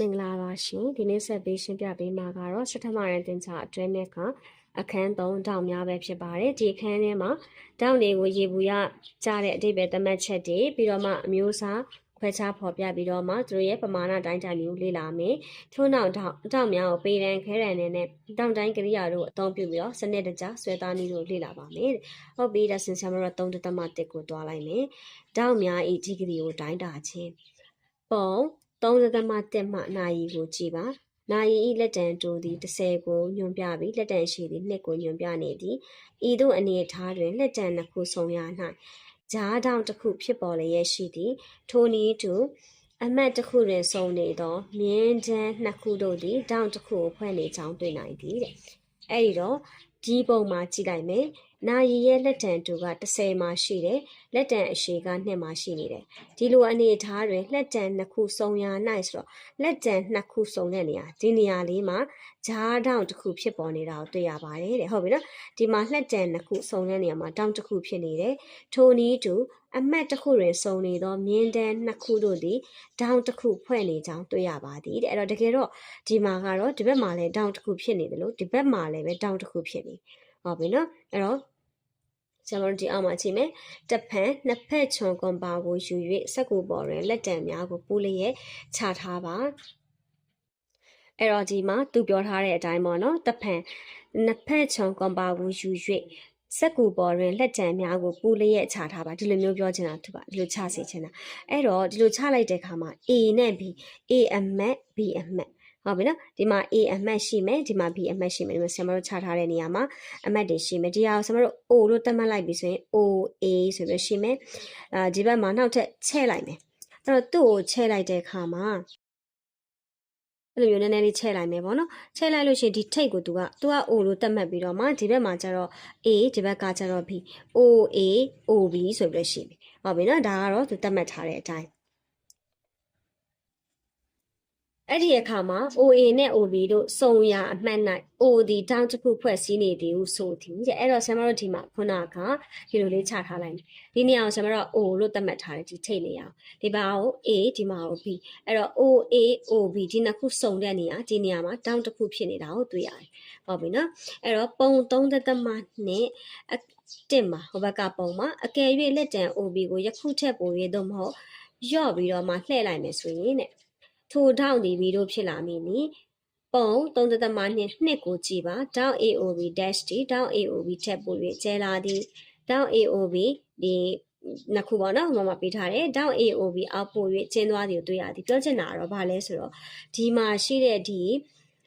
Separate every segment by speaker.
Speaker 1: မင်္ဂလာပါရှင်ဒီနေ့ဆက်ပြီးရှင်းပြပေးမှာကတော့စထမရန်တင်ချာအတွဲနဲ့ကအခန်း3တောင်များပဲဖြစ်ပါတယ်ဒီအခန်းထဲမှာတောင်တွေကိုရေဘူးရကြားတဲ့အတိတ်ပဲတမတ်ချက်တွေပြီးတော့မှအမျိုးအစားခွဲခြားဖော်ပြပြီးတော့မှသူတို့ရဲ့ပမာဏတိုင်းတိုင်းတွေကိုလေ့လာမယ်ထို့နောက်တောင်တောင်များကိုပေရန်ခဲရန်နဲ့နဲ့တောင်တိုင်းကရိယာတို့အသုံးပြုပြီးတော့စနစ်တကျဆွဲသားနည်းတို့လေ့လာပါမယ်ဟုတ်ပြီဒါဆင်ဆာမတော့3တသမ1ကိုတွားလိုက်မယ်တောင်များဤဒီဂရီကိုတိုင်းတာခြင်းပုံ 3.1မှနာရီကိုကြည်ပါ။နာရီ၏လက်တံတိုသည်30ကိုညွှန်ပြပြီးလက်တံရှိသည်2ကိုညွှန်ပြနေသည်။ဤသို့အနေအထားတွင်လက်တံနှစ်ခုဆုံရ၌ဂျားတောင်တစ်ခုဖြစ်ပေါ်လျက်ရှိသည်။ထိုနည်းတူအမတ်တစ်ခုတွင်ဆုံနေသောမြင်းချမ်းနှစ်ခုတို့သည်တောင်တစ်ခုကိုဖွဲ့နေကြောင်းတွေ့နိုင်သည်တဲ့။အဲဒီတော့ဒီပုံမှာကြည့်လိုက်မယ်။ နာရီရဲ့လက်တံတူက30မှာရှိတယ်။လက်တံအရှိက2မှာရှိနေတယ်။ဒီလိုအနေအထားတွင်လက်တံနှစ်ခုစုံရ၌ဆိုတော့လက်တံနှစ်ခုစုံတဲ့နေရာဒီနေရာလေးမှာဂျားတောင်တစ်ခုဖြစ်ပေါ်နေတာကိုတွေ့ရပါတယ်တဲ့ဟုတ်ပြီနော်။ဒီမှာလက်တံနှစ်ခုစုံတဲ့နေရာမှာတောင်တစ်ခုဖြစ်နေတယ်။ထိုနည်းတူအမတ်တစ်ခုတွင်စုံနေသောမြင်းတန်းနှစ်ခုတို့သည်တောင်တစ်ခုဖွဲ့နေကြောင်းတွေ့ရပါသည်တဲ့။အဲ့တော့တကယ်တော့ဒီမှာကတော့ဒီဘက်မှာလည်းတောင်တစ်ခုဖြစ်နေတယ်လို့ဒီဘက်မှာလည်းပဲတောင်တစ်ခုဖြစ်နေ။ ဟုတ်ပြီနော်။အဲ့တော့ဆရာမတို့ဒီအောက်မှာချိန်မယ်တဖန်နှစ်ဖက်ချွန်ကွန်ပါကိုယူ၍စက်ကူပေါ်တွင်လက်တံများကိုပူးလျက်ချထားပါအဲ့တော့ဒီမှာသူပြောထားတဲ့အတိုင်းပေါ့နော်တဖန်နှစ်ဖက်ချွန်ကွန်ပါကိုယူ၍စက်ကူပေါ်တွင်လက်တံများကိုပူးလျက်ချထားပါဒီလိုမျိုးပြောချင်တာသူကဒီလိုချစေချင်တာအဲ့တော့ဒီလိုချလိုက်တဲ့အခါမှာ A နဲ့ B A အမတ် B အမတ် ဟုတ်ပြီနော်ဒီမှာ A အမှတ်ရှိမယ်ဒီမှာ B အမှတ်ရှိမယ်ဒီမှာဆရာမတို့ချထားတဲ့နေရာမှာအမှတ်တွေရှိမယ်ဒီဟာကိုဆရာမတို့ O လို့သတ်မှတ်လိုက်ပြီဆိုရင် OA ဆိုပြီးရှိမယ်အာဒီဘက်မှာနောက်ထပ်ချဲ့လိုက်မယ်အဲ့တော့သူ့ကိုချဲ့လိုက်တဲ့အခါမှာအဲ့လိုမျိုးနည်းနည်းလေးချဲ့လိုက်မယ်ပေါ့နော်ချဲ့လိုက်လို့ရှိရင်ဒီထိတ်ကိုသူကသူက O လို့သတ်မှတ်ပြီးတော့မှဒီဘက်မှာကျတော့ A ဒီဘက်ကကျတော့ B OA OB ဆိုပြီးရှိပြီဟုတ်ပြီနော်ဒါကတော့သူသတ်မှတ်ထားတဲ့အတိုင်း အဲ့ဒီအခါမှာ OA နဲ့ OB တို့စုံရာအမှတ်၌ O ဒီတောင်းတစ်ခုဖွဲ့စည်းနေသည်ဟုဆိုသည်တဲ့အဲ့တော့ဆရာမတို့ဒီမှာခုနကဒီလိုလေးချထားလိုက်မယ်ဒီနေရာကိုဆရာမတို့ O လို့သတ်မှတ်ထားတယ်ဒီထိတ်နေရအောင်ဒီပါကို A ဒီမှာကို B အဲ့တော့ OA OB ဒီနှစ်ခုစုံတဲ့နေရာဒီနေရာမှာတောင်းတစ်ခုဖြစ်နေတာကိုတွေ့ရတယ်ဟုတ်ပြီနော်အဲ့တော့ပုံ3သက်မှနဲ့တင်မှာဟိုဘက်ကပုံမှာအကယ်၍လက်တံ OB ကိုယခုထက်ပို၍တော့မဟုတ်ယော့ပြီးတော့မှလှည့်လိုက်မယ်ဆိုရင်တဲ့ ထိုထောင့်ဒီဗီဒီယိုဖြစ်လာမည်နီပုံ3.2နှစ်ကိုကြည့်ပါတောင်း AOB dash ဒီတောင်း AOB ထက်ပို၍ကျဲလာသည်တောင်း AOB ဒီနှစ်ခုပေါ့နော်ဟိုမှာပေးထားတယ်တောင်း AOB အောက်ပို့၍ကျင်းသွားသည်ကိုတွေ့ရသည်ပြောချင်တာကတော့ဗာလဲဆိုတော့ဒီမှာရှိတဲ့ဒီ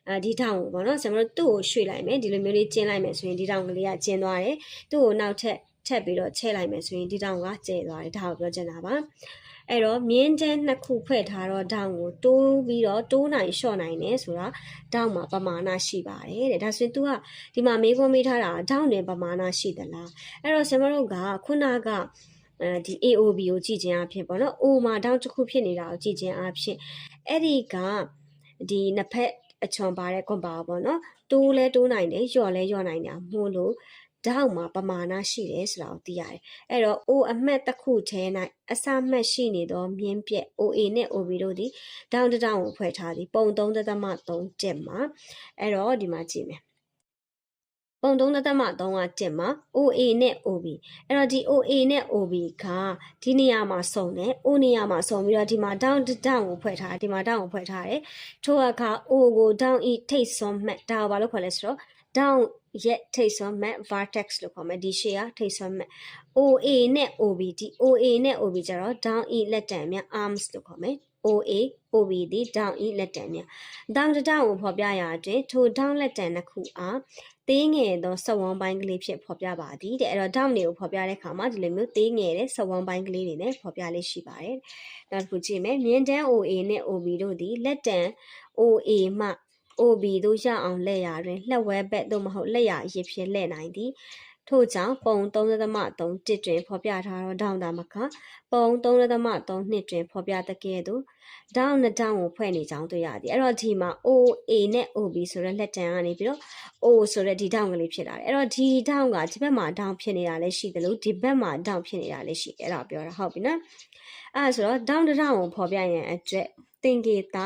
Speaker 1: အဲဒီထောင်ကိုပေါ့နော်ကျွန်တော်တို့သူ့ကိုရွှေ့လိုက်မယ်ဒီလိုမျိုးလေးကျင်းလိုက်မယ်ဆိုရင်ဒီထောင်ကလေးကကျင်းသွားတယ်သူ့ကိုနောက်ထပ်ထပ်ပြီးတော့ချဲ့လိုက်မယ်ဆိုရင်ဒီထောင်ကကျဲသွားတယ်ဒါကိုပြောချင်တာပါ အဲ့တော့မြင်းတန်းနှစ်ခုဖွဲ့ထားတော့ဒေါင်းကိုတိုးပြီးတော့တိုးနိုင်လျှော့နိုင်တယ်ဆိုတာဒေါင်းမှာပမာဏရှိပါတယ်တဲ့ဒါဆိုရင် तू ကဒီမှာမေးခွန်းမေးထားတာဒေါင်းနဲ့ပမာဏရှိသလားအဲ့တော့ဆရာမတို့ကခုနကအဲဒီ AOB ကိုကြည့်ခြင်းအဖြစ်ပေါ့နော် O မှာဒေါင်းတစ်ခုဖြစ်နေတာကိုကြည့်ခြင်းအဖြစ်အဲ့ဒီကဒီနှစ်ဖက်အချွန်ပါတဲ့ကွန်ပါပေါ့နော်တိုးလဲတိုးနိုင်တယ်လျော့လဲလျော့နိုင်တာမို့လို့ ဓာတ်မှာပမာဏရှိတယ်ဆိုတာကိုသိရတယ်။အဲ့တော့ O အမှတ်တစ်ခုထဲ၌အစမှတ်ရှိနေသောမြင်းပြက် OA နဲ့ OB တို့သည်တောင်းတတောင်းကိုဖွဲ့ထားသည်ပုံ3.3တက်မှာအဲ့တော့ဒီမှာကြည့်မယ်။ပုံ3.3ကတက်မှာ OA နဲ့ OB အဲ့တော့ဒီ OA နဲ့ OB ကဒီနေရာမှာစုံတယ် O နေရာမှာစုံပြီးတော့ဒီမှာ down down ကိုဖွဲ့ထားတယ်ဒီမှာ down ကိုဖွဲ့ထားတယ်ထို့အခါ O ကို down e ထိတ်စွန်မှတ်ဒါကိုဘာလို့ခေါ်လဲဆိုတော့ down ရဲ့ထိတ်ဆွမ်းမဲ့ vertex လို့ခေါ်မယ်ဒီ share ထိတ်ဆွမ်းမဲ့ OA နဲ့ OB ဒီ OA နဲ့ OB ကျတော့ down e လက်တံများ arms လို့ခေါ်မယ် OA OB ဒီ down e လက်တံများ down တတောင်ကိုဖော်ပြရာအတွင်းထို down လက်တံတစ်ခုအားသေးငယ်သောစက်ဝန်းပိုင်းကလေးဖြစ်ဖော်ပြပါသည်တဲ့အဲ့တော့ down တွေကိုဖော်ပြတဲ့အခါမှာဒီလိုမျိုးသေးငယ်တဲ့စက်ဝန်းပိုင်းကလေးတွေနဲ့ဖော်ပြလေးရှိပါတယ်နောက်တစ်ခုကြည့်မယ်မြင်းတန်း OA နဲ့ OB တို့သည်လက်တံ OA မှ OB တို့ရအောင်လက်ရာတွင်လှက်ဝဲဘက်သို့မဟုတ်လက်ရာအရစ်ဖြစ်လှည့်နိုင်သည်ထို့ကြောင့်ပုံ3.3တစ်တွင်ဖော်ပြထားသောဒေါင်းတာမကပုံ3.3နှစ်တွင်ဖော်ပြတကယ်သို့ဒေါင်းနှစ်ဒေါင်းကိုဖွဲ့နေကြောင်းတွေ့ရသည်အဲ့တော့ဒီမှာ OA နဲ့ OB ဆိုတဲ့လက်တံကနေပြီးတော့ O ဆိုတဲ့ဒီဒေါင်းကလေးဖြစ်လာတယ်အဲ့တော့ဒီဒေါင်းကဒီဘက်မှာဒေါင်းဖြစ်နေတာလည်းရှိတယ်လို့ဒီဘက်မှာဒေါင်းဖြစ်နေတာလည်းရှိတယ်အဲ့ဒါပြောတာဟုတ်ပြီနော်အဲ့ဒါဆိုတော့ဒေါင်းတစ်ဒေါင်းကိုဖော်ပြရင်အတွက်သင်္ကေတ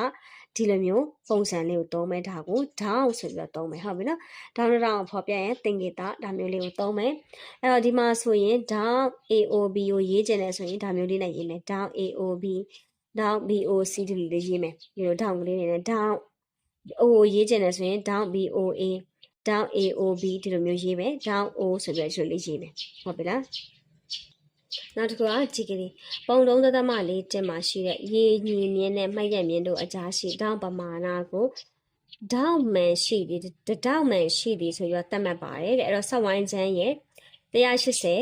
Speaker 1: ဒီလိုမျိုးပုံစံလေးကိုသုံးမယ်ဒါကို down ဆိုပြီးတော့သုံးမယ်ဟုတ်ပြီနော် down down ကိုဖော်ပြရင်သင်္ကေတဒါမျိုးလေးကိုသုံးမယ်အဲ့တော့ဒီမှာဆိုရင် down AOB ကိုရေးချင်တယ်ဆိုရင်ဒါမျိုးလေးနဲ့ရေးမယ် down AOB down BOC ဒီလိုလေးရေးမယ်ဒီလို down ကလေးနေနဲ့ down O ကိုရေးချင်တယ်ဆိုရင် down BOA down AOB ဒီလိုမျိုးရေးမယ် down O ဆိုပြီးတော့ဒီလိုလေးရေးမယ်ဟုတ်ပြီလား နောက်တစ်ခုကဒီကလေးပုံလုံးသသမလေးတင်မှာရှိတဲ့ရေညီမြင်းနဲ့မှတ်ရက်မြင်းတို့အကြားရှိ down ပမာဏကိုဒေါက်မန်ရှိသည်တဒေါက်မန်ရှိသည်ဆိုပြီးတော့သတ်မှတ်ပါတယ်တဲ့အဲ့တော့ဆက်ဝိုင်းချမ်းရဲ့180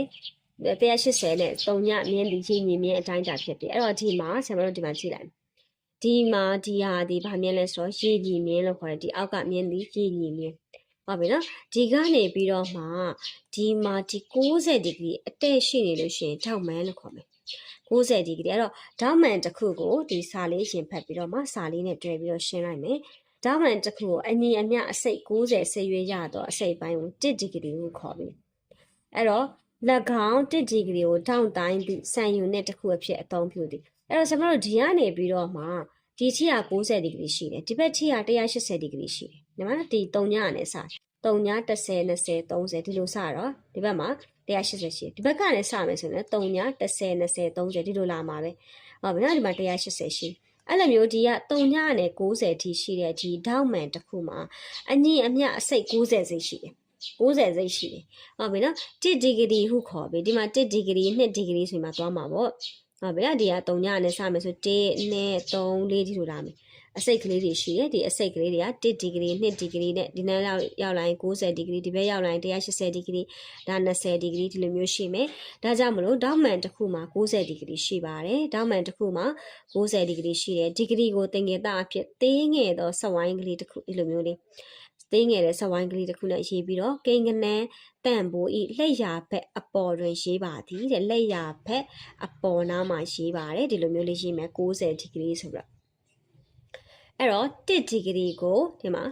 Speaker 1: 180နဲ့3ညမြင်းဒီကြီးမြင်းမြင်းအတိုင်းတာဖြစ်တယ်အဲ့တော့ဒီမှာဆရာမတို့ဒီမှာကြည့်လိုက်ဒီမှာဒီဟာဒီဗာမြင်းလဲဆိုတော့ရေကြီးမြင်းလို့ခေါ်တယ်ဒီအောက်ကမြင်းဒီရေကြီးမြင်း ဟုတ်ပြီနော်ဒီကနေပြီးတော့မှဒီမှာဒီ60ဒီဂရီအတက်ရှိနေလို့ရှိရင်ထောက်မန်းလို့ခေါ်မယ်60ဒီဂရီအဲ့တော့ဒေါက်မန်တစ်ခုကိုဒီစာလေးရှင်ဖတ်ပြီးတော့မှစာလေးနဲ့တွဲပြီးတော့ရှင်းလိုက်မယ်ဒေါက်မန်တစ်ခုကိုအညီအမျှအစိတ်60ဆေးရွေးရတော့အစိတ်ပိုင်းကို1ဒီဂရီကိုခေါ်ပြီအဲ့တော့၎င်း1ဒီဂရီကိုထောက်တိုင်းသည့်စံယူနစ်တစ်ခုအဖြစ်အသုံးပြုသည်အဲ့တော့ကျွန်တော်တို့ဒီကနေပြီးတော့မှဒီထိက60ဒီဂရီရှိတယ်ဒီဘက်ထိက180ဒီဂရီရှိတယ် ညီမဒီ3ညနဲ့စ3ည30 20 30ဒီလိုစတော့ဒီဘက်မှာ180ရှိတယ်ဒီဘက်ကလည်းစမယ်ဆိုရင်3ည30 20 30ဒီလိုလာမှာပဲဟုတ်ပြီနော်ဒီမှာ180ရှိအဲ့လိုမျိုးဒီက3ညနဲ့90ထိရှိတဲ့ဒီဒေါက်မန်တစ်ခုမှာအညီအမျှအစိတ်60စိတ်ရှိတယ်60စိတ်ရှိတယ်ဟုတ်ပြီနော်1ဒီဂရီဟုခေါ်ပြီဒီမှာ1ဒီဂရီ2ဒီဂရီဆိုရင်မှသွားမှာပေါ့ဟုတ်ပြီလားဒီက3ညနဲ့စမယ်ဆို1 2 3 4ဒီလိုလာမယ် အစိတ်ကလေးတွေရှိတယ်ဒီအစိတ်ကလေးတွေက1ဒီဂရီ2ဒီဂရီနဲ့ဒီနောက်ရောက်ရောက်လာရင်90ဒီဂရီဒီဘက်ရောက်လာရင်180ဒီဂရီဒါ20ဒီဂရီဒီလိုမျိုးရှိမယ်ဒါကြောင့်မလို့ဒေါက်မန်တစ်ခုမှာ90ဒီဂရီရှိပါတယ်ဒေါက်မန်တစ်ခုမှာ90ဒီဂရီရှိတယ်ဒီဂရီကိုသင်္ကေတအဖြစ်သေးငယ်သောဆက်ဝိုင်းကလေးတစ်ခုဒီလိုမျိုးလေးသေးငယ်တဲ့ဆက်ဝိုင်းကလေးတစ်ခုနဲ့ရေးပြီးတော့ကိန်းကနန်းတန့်ဘိုးဤလက်ရာဘက်အပေါ်တွင်ရေးပါသည်တဲ့လက်ရာဘက်အပေါ်နားမှာရေးပါတယ်ဒီလိုမျိုးလေးရေးမယ်90ဒီဂရီဆိုပြီးတော့ အဲ့တော့1ဒီဂရီကိုဒီမှာ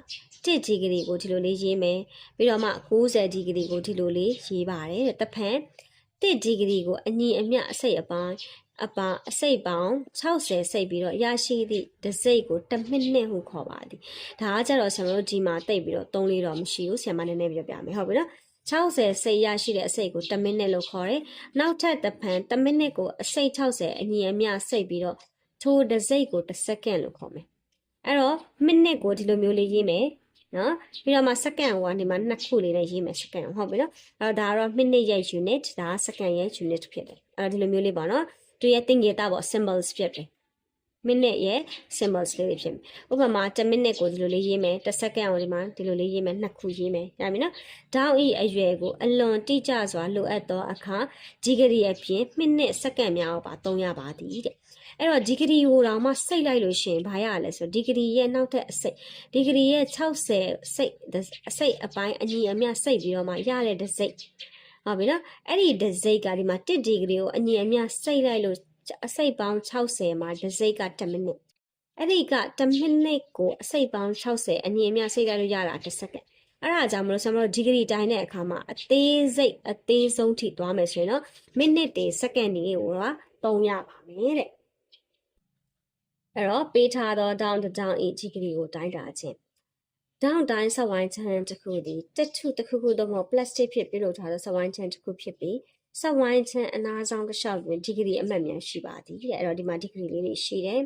Speaker 1: 1ဒီဂရီကိုဒီလိုလေးရေးမယ်ပြီးတော့မှ90ဒီဂရီကိုဒီလိုလေးရေးပါတယ်တဲ့တဖန်1ဒီဂရီကိုအညီအမျှအစိတ်အပိုင်းအပါအစိတ်ပေါင်း60စိတ်ပြီးတော့ရရှိသည့်တစ်စိတ်ကို1မိနစ်ဟုခေါ်ပါသည်ဒါကကြတော့ဆရာမတို့ဒီမှာတိတ်ပြီးတော့3လေးတော့မရှိဘူးဆရာမနည်းနည်းပြပြမယ်ဟုတ်ပြီနော်60စိတ်ရရှိတဲ့အစိတ်ကို1မိနစ်လို့ခေါ်တယ်။နောက်ထပ်တစ်ဖန်1မိနစ်ကိုအစိတ်60အညီအမျှစိတ်ပြီးတော့ထိုတစ်စိတ်ကို1စက္ကန့်လို့ခေါ်မယ်။ အဲ့တော့မိနစ်ကိုဒီလိုမျိုးလေးရေးမယ်နော်ပြီးတော့မှစက္ကန့်ကိုဒီမှာနှစ်ခုလေးနဲ့ရေးမယ်စက္ကန့်ဟုတ်ပြီနော်အဲ့တော့ဒါကတော့မိနစ်ရဲ့ unit ဒါကစက္ကန့်ရဲ့ unit ဖြစ်တယ်အဲ့တော့ဒီလိုမျိုးလေးပေါ့နော်သူရဲ့သင်္ကေတပေါ့ symbols ဖြစ်တယ်မိနစ်ရဲ့ symbols လေးတွေဖြစ်မယ်ဥပမာ1မိနစ်ကိုဒီလိုလေးရေးမယ်1စက္ကန့်ကိုဒီမှာဒီလိုလေးရေးမယ်နှစ်ခုရေးမယ်ရပြီနော်ဒေါင်းဤအရွယ်ကိုအလွန်တိကျစွာလိုအပ်သောအခါဒီဂရီအပြင်မိနစ်စက္ကန့်များပါသုံးရပါသည်တဲ့ အဲ့တော့ဒီဂရီဟိုတောင်မှစိတ်လိုက်လို့ရှိရင်ဘာရလဲဆိုဒီဂရီရဲ့နောက်ထပ်အစိတ်ဒီဂရီရဲ့60စိတ်အစိတ်အပိုင်းအညီအမျှစိတ်ပြီးတော့မှရတဲ့တစ်စိတ်ဟုတ်ပြီနော်အဲ့ဒီတစ်စိတ်ကဒီမှာ1ဒီဂရီကိုအညီအမျှစိတ်လိုက်လို့အစိတ်ပေါင်း60မှာတစ်စိတ်က10မိနစ်အဲ့ဒီက10မိနစ်ကိုအစိတ်ပေါင်း60အညီအမျှစိတ်လိုက်လို့ရတာ10စက္ကန့်အဲ့ဒါကြောင့်မလို့ဆရာမတို့ဒီဂရီတိုင်းတဲ့အခါမှာအသေးစိတ်အသေးဆုံးထိသွားမယ်ဆိုရင်တော့မိနစ်တွေစက္ကန့်တွေကိုတော့သုံးရပါမယ်တဲ့ အဲ့တော့ပေးထားသော down to down ဤဒီဂရီကိုတိုင်းတာခြင်း down တိုင်းဆက်ဝိုင်းချမ်းတစ်ခုသည်တက်ထုတစ်ခုခုတော့မဟုတ် plastic ဖြစ်ပြုလုပ်ထားသောဆက်ဝိုင်းချမ်းတစ်ခုဖြစ်ပြီးဆက်ဝိုင်းချမ်းအနာဆောင်တစ်လျှောက်တွင်ဒီဂရီအမှတ်များရှိပါသည်တဲ့အဲ့တော့ဒီမှာဒီဂရီလေးတွေရှိတယ်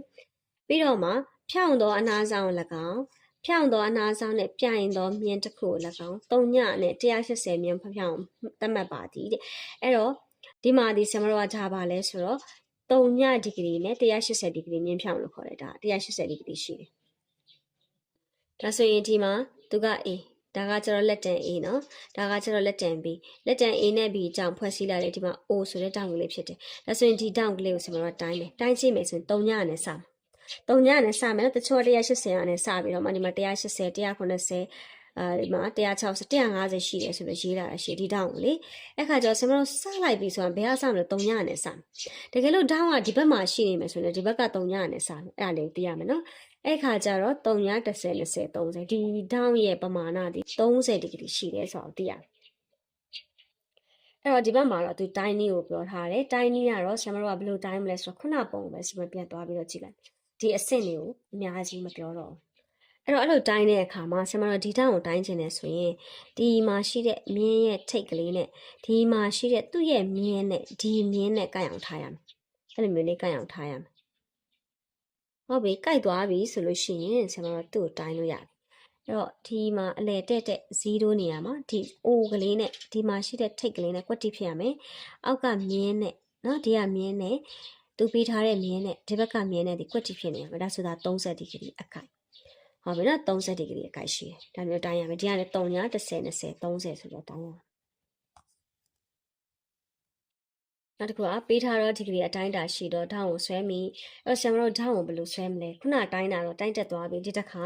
Speaker 1: ပြီးတော့မှဖြောင့်သောအနာဆောင်၎င်းဖြောင့်သောအနာဆောင်နဲ့ပြိုင်သောမြင်းတစ်ခုကို၎င်း၃ညနဲ့180မြင်းဖျောင်းသတ်မှတ်ပါသည်တဲ့အဲ့တော့ဒီမှာဒီဆမတော်ကထားပါလဲဆိုတော့ 3ညဒီဂရီနဲ့180ဒီဂရီမြင်းဖြောင်းလို့ခေါ်တယ်ဒါ180ဒီဂရီရှိတယ်ဒါဆိုရင်ဒီမှာသူက A ဒါကကျတော့လက်တန် A နော်ဒါကကျတော့လက်တန် B လက်တန် A နဲ့ B အကြောင်းဖွဲ့စည်းလိုက်လေဒီမှာ O ဆိုတဲ့တောင်ကလေးဖြစ်တယ်ဒါဆိုရင်ဒီတောင်ကလေးကိုဆမတော်တိုင်းမယ်တိုင်းကြည့်မယ်ဆိုရင်3ညနဲ့စမယ်3ညနဲ့စမယ်နော်တချို့180နဲ့စပြီးတော့မှဒီမှာ180 190 အဲဒီမှာ160 150ရှိတယ်ဆိုပြီးရေးလာတာရှိဒီတောင်းကိုလေအဲ့ခါကျတော့ဆမတို့စလိုက်ပြီဆိုတာဘယ်ကစမလဲ3ညနဲ့စမယ်တကယ်လို့တောင်းကဒီဘက်မှာရှိနေမယ်ဆိုရင်ဒီဘက်က3ညနဲ့စမယ်အဲ့ဒါလေးသိရမယ်နော်အဲ့ခါကျတော့3ည30 20 30ဒီတောင်းရဲ့ပမာဏဒီ30ဒီဂရီရှိတယ်ဆိုတော့သိရတယ်အဲ့တော့ဒီဘက်မှာတော့သူတိုင်းနီးကိုပြောထားတယ်တိုင်းနီးကတော့ဆရာမတို့ကဘယ်လိုတိုင်းမလဲဆိုတော့ခုနပုံပဲဆရာမပြန်သွားပြီးတော့ကြည့်လိုက်ဒဒီအဆင့်တွေကိုအများကြီးမပြောတော့ဘူး အဲ့တော့အဲ့လိုတိုင်းတဲ့အခါမှာဆရာမတို့ဒီတောင်းကိုတိုင်းချင်တယ်ဆိုရင်ဒီမှာရှိတဲ့မြင်းရဲ့ထိတ်ကလေးနဲ့ဒီမှာရှိတဲ့သူ့ရဲ့မြင်းနဲ့ဒီမြင်းနဲ့ကိုက်အောင်ထားရမယ်အဲ့လိုမျိုးလေးကိုက်အောင်ထားရမယ်ဟုတ်ပြီကိုက်သွားပြီဆိုလို့ရှိရင်ဆရာမတို့သူ့ကိုတိုင်းလို့ရတယ်အဲ့တော့ဒီမှာအလဲတက်တဲ့0နေရာမှာဒီ O ကလေးနဲ့ဒီမှာရှိတဲ့ထိတ်ကလေးနဲ့ကွက်တိဖြစ်ရမယ်အောက်ကမြင်းနဲ့နော်ဒီကမြင်းနဲ့သူပေးထားတဲ့မြင်းနဲ့ဒီဘက်ကမြင်းနဲ့ဒီကွက်တိဖြစ်နေရမယ်ဒါဆိုတာ30ဒီဂရီအကိုက် ဟုတ်ပြီနော်30ဒီဂရီအကိုက်ရှိတယ်ဒါမျိုးတိုင်းရမယ်ဒီကလည်း3ည30 20 30ဆိုတော့တိုင်းရမယ်နောက်တစ်ခုကပေးထားတော့ဒီဂရီအတိုင်းတာရှိတော့ဓာတ်ကိုဆွဲမိအဲ့တော့ဆရာမတို့ဓာတ်ကိုဘယ်လိုဆွဲမလဲခုနတိုင်းတာတော့တိုင်းတက်သွားပြီဒီတစ်ခါ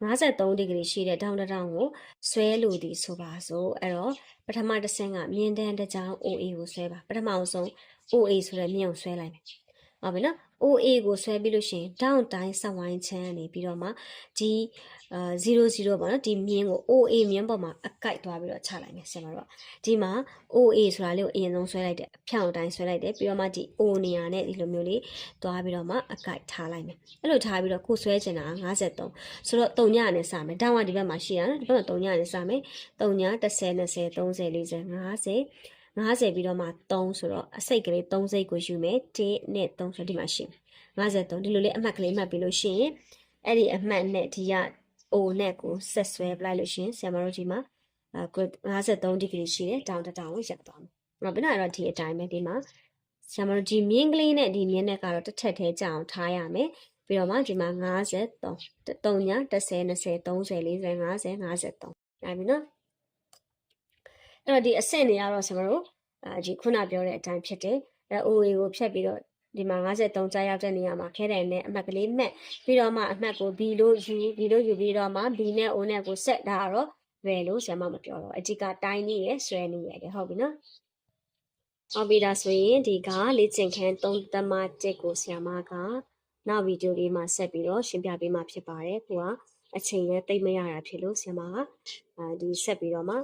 Speaker 1: 53ဒီဂရီရှိတဲ့ဓာတ်တစ်ထောင်ကိုဆွဲလို့ဒီဆိုပါစို့အဲ့တော့ပထမတစ်ဆင့်ကမြင်းတန်းတစ်ကြောင် OA ကိုဆွဲပါပထမအောင်ဆုံး OA ဆိုတဲ့မြင်းကိုဆွဲလိုက်မယ်ဟုတ်ပြီနော် OA ကိုဆွဲပြီးလို့ရှိရင် down တိုင်းဆက်ဝိုင်းချမ်းနေပြီးတော့မှဒီအာ00ပေါ့နော်ဒီမြင်းကို OA မြင်းပေါ်မှာအကိုက်သွားပြီးတော့ချလိုက်မယ်ဆင်ပါတော့ဒီမှာ OA ဆိုတာလေးကိုအရင်ဆုံးဆွဲလိုက်တယ်အဖြောင်တိုင်းဆွဲလိုက်တယ်ပြီးတော့မှဒီ O နေရာနဲ့ဒီလိုမျိုးလေးသွားပြီးတော့မှအကိုက်ထားလိုက်မယ်အဲ့လိုထားပြီးတော့ကိုဆွဲချင်တာ53ဆိုတော့3ညနဲ့စမယ် down ကဒီဘက်မှာရှိရနော်ဒီဘက်မှာ3ညနဲ့စမယ်3ည30 20 30 40 50 50ပြီးတော့မှ3ဆိုတော့အစိတ်ကလေး3စိတ်ကိုယူမယ်1နဲ့3ဆိုဒီမှာရှိမယ်53ဒီလိုလေးအမှတ်ကလေးမှတ်ပြီးလို့ရှိရင်အဲ့ဒီအမှတ်နဲ့ဒီက O နဲ့ကိုဆက်ဆွဲပလိုက်လို့ရှိရင်ဆရာမတို့ဒီမှာအဲ53ဒီဂရီရှိတယ်တောင်တတောင်ကိုရက်သွားမယ်။ဟုတ်ပြီနော်အဲ့တော့ဒီအတိုင်းပဲဒီမှာဆရာမတို့ဒီမြင်းကလေးနဲ့ဒီမြင်းနဲ့ကတော့တစ်ထက်သေးကြအောင်ထားရမယ်။ပြီးတော့မှဒီမှာ53 3ည30 20 30 40 50 53အဲ့ပြီနော်။ အဲ့တော့ဒီအဆင့်တွေကတော့ဆရာမတို့အဲဒီခုနပြောတဲ့အတိုင်းဖြစ်တယ်။အဲ OA ကိုဖြတ်ပြီးတော့ဒီမှာ53ကြာရောက်တဲ့နေရာမှာခဲတယ်နဲ့အမှတ်ကလေးမှတ်ပြီးတော့မှအမှတ်ကို B လို့ယူ B လို့ယူပြီးတော့မှ B နဲ့ O နဲ့ကိုဆက်ဒါကတော့ဘယ်လို့ဆရာမမပြောတော့အဓိကတိုင်းနေရဆွဲနေရတယ်ဟုတ်ပြီနော်ဟုတ်ပြီဒါဆိုရင်ဒီကလေ့ကျင့်ခန်း3တမ1ကိုဆရာမကနောက်ဗီဒီယိုလေးမှာဆက်ပြီးတော့ရှင်းပြပေးမှာဖြစ်ပါတယ်ကိုကအချိန်လည်းတိတ်မရတာဖြစ်လို့ဆရာမကအဲဒီဆက်ပြီးတော့မှ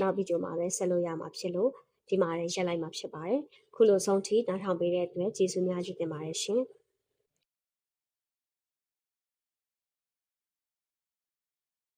Speaker 1: နောက်ဗီဒီယိုမှာပဲဆက်လို့ရမှာဖြစ်လို့ဒီမှာလည်းရက်လိုက်မှာဖြစ်ပါတယ်ခုလိုဆုံးထိနားထောင်ပေးတဲ့အတွက်ကျေးဇူးများကြီးတင်ပါတယ်ရှင်။